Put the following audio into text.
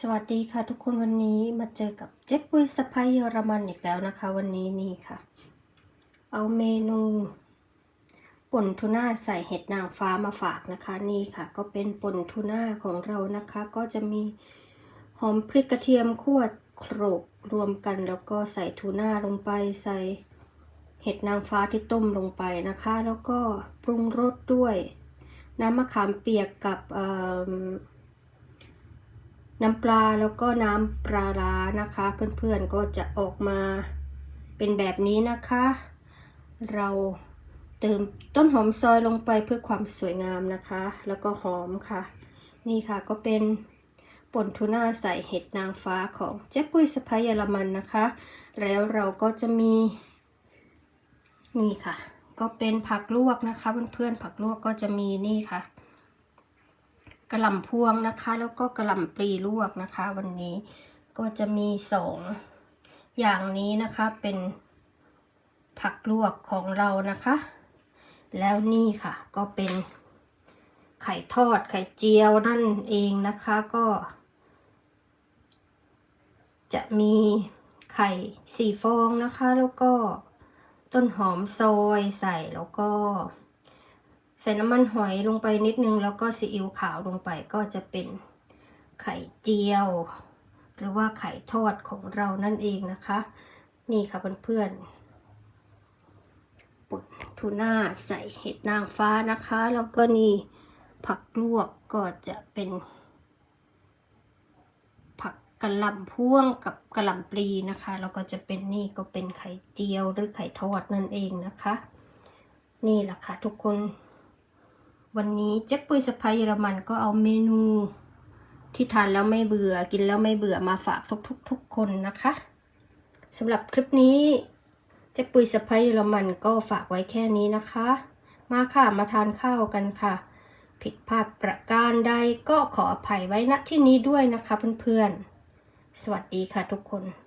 สวัสดีค่ะทุกคนวันนี้มาเจอกับเจ๊ปุ้ยสะพายเยอรมันอีกแล้วนะคะ วันนี้นี่ค่ะ เอาเมนูป่นทูน่าใส่เห็ดนางฟ้ามาฝากนะคะนี่ค่ะ ก็เป็นป่นทูน่าของเรานะคะ ก็จะมีหอมพริกกระเทียมคั่วโขลกรวมกันแล้วก็ใส่ทูน่าลงไปใส่เห็ดนางฟ้าที่ต้มลงไปนะคะ แล้วก็ปรุงรสด้วย น้ำมะขามเปียกกับเอิ่ม น้ำปลาแล้วก็น้ำปลาร้านะคะ เพื่อนๆก็จะออกมาเป็นแบบนี้นะคะ เราเติมต้นหอมซอยลงไปเพื่อความสวยงามนะคะ แล้วก็หอมค่ะ นี่ค่ะก็เป็นป่นทูน่าใส่เห็ดนางฟ้าของเจ๊ปุ้ยสะพายเยอรมันนะคะ แล้วเราก็จะมี นี่ค่ะ ก็เป็นผักลวกนะคะ เพื่อนๆผักลวกก็จะมีนี่ค่ะ กระหล่ำพวงนะคะ แล้วก็กระหล่ำปลีลวกนะคะ วันนี้ก็จะมีสองอย่างนี้นะคะเป็นผักลวกของเรานะคะ แล้วนี่ค่ะก็เป็นไข่ทอดไข่เจียวนั่นเองนะคะก็ จะมีไข่สี่ฟองนะคะ แล้วก็ต้นหอมซอยใส่แล้วก็ ส่น้ำมันหอยลงไปนิดนึง แล้วก็ซีอิ๊วขาวลงไปก็จะเป็นไข่เจียว หรือว่าไข่ทอดของเรานั่นเองนะคะ นี่ค่ะเพื่อนๆปุ่นทูน่าใส่เห็ดนางฟ้านะคะ แล้วก็นี่ผักลวกก็จะเป็น ผักกระหล่ำพ่วงกับกระหล่ำปลีนะคะแล้วก็จะเป็นนี่ก็เป็นไข่เจียวหรือไข่ทอดนั่นเองนะคะ นี่แหละค่ะทุกคน วันนี้เจ๊ปุยสะพายเยอรมันก็เอาเมนูที่ทานแล้วไม่เบื่อกินแล้วไม่เบื่อมาฝากทุกๆทุกคนนะคะสำหรับคลิปนี้เจ๊ปุยสะพายเยอรมันก็ฝากไว้แค่นี้นะคะ มาค่ะมาทานข้าวกันค่ะ ผิดพลาดประการใดก็ขออภัยไว้ณที่นี้ด้วยนะคะเพื่อนๆ สวัสดีค่ะทุกคน